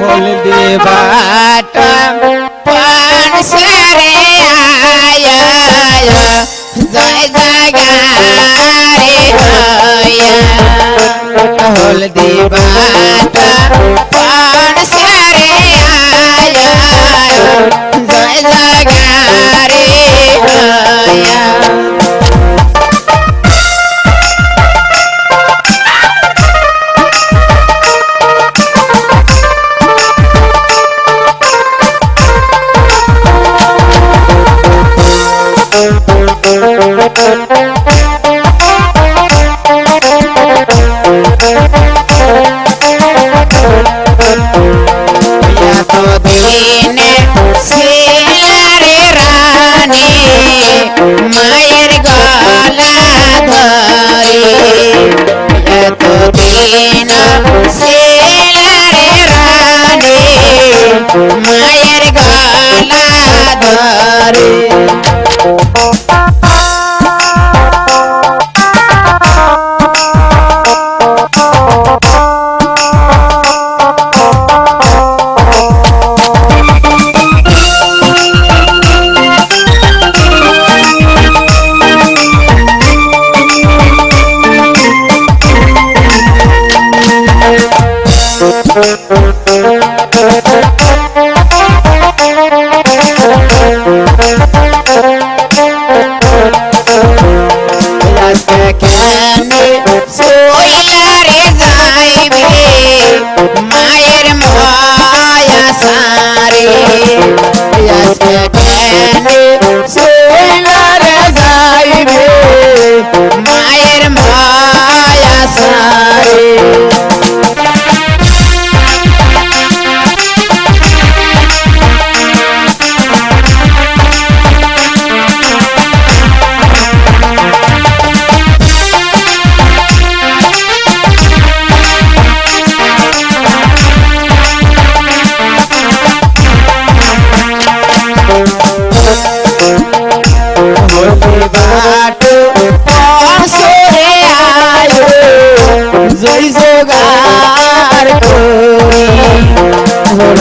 হলদি দেবাটা পান সারে আয়া জয় জাগারে হয়া হলদি মায়া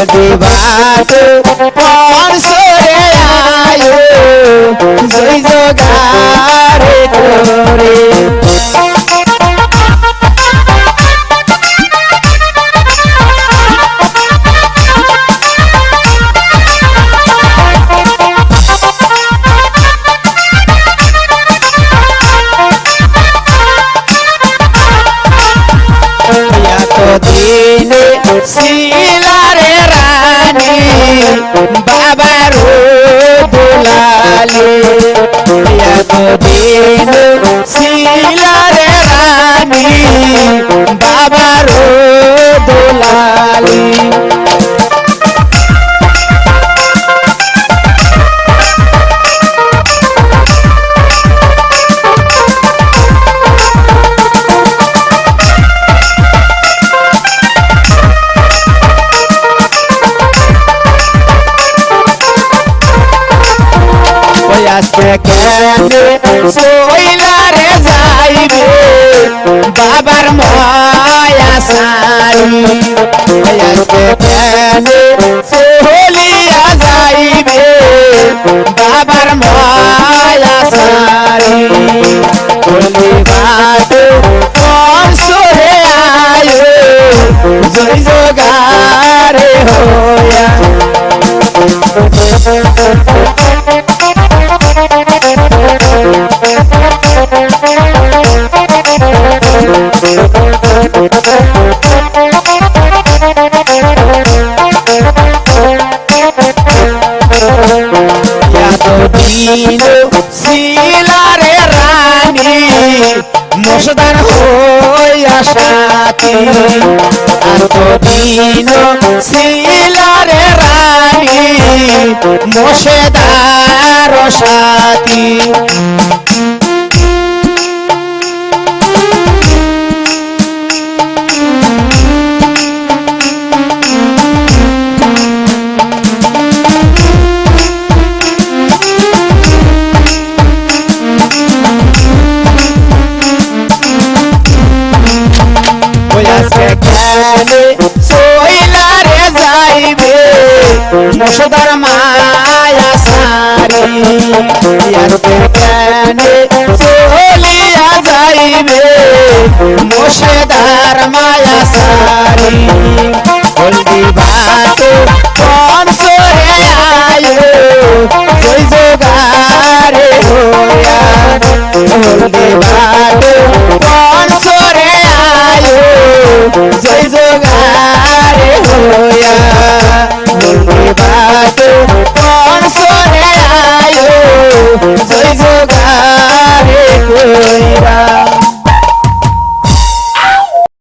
হলদি বাট আয়ো জয় জোগার করি বাবার দুলালি এতদিন শিলারে রানী বাবার সইলারে যাইবে বাবার মায়া সারি সহলিয়া যাইবে বাবার মায়া সারি বলি কম সরে আয়ো জয় জগারে হোয়া এতদিন শিলারে রানী মশেদার সাথী মশদার মায়া সারি আর প্রাণে চলিয়া যাইবে মশদার মায়া সারি। হলদি ভাত পঞ্চরে আয়ো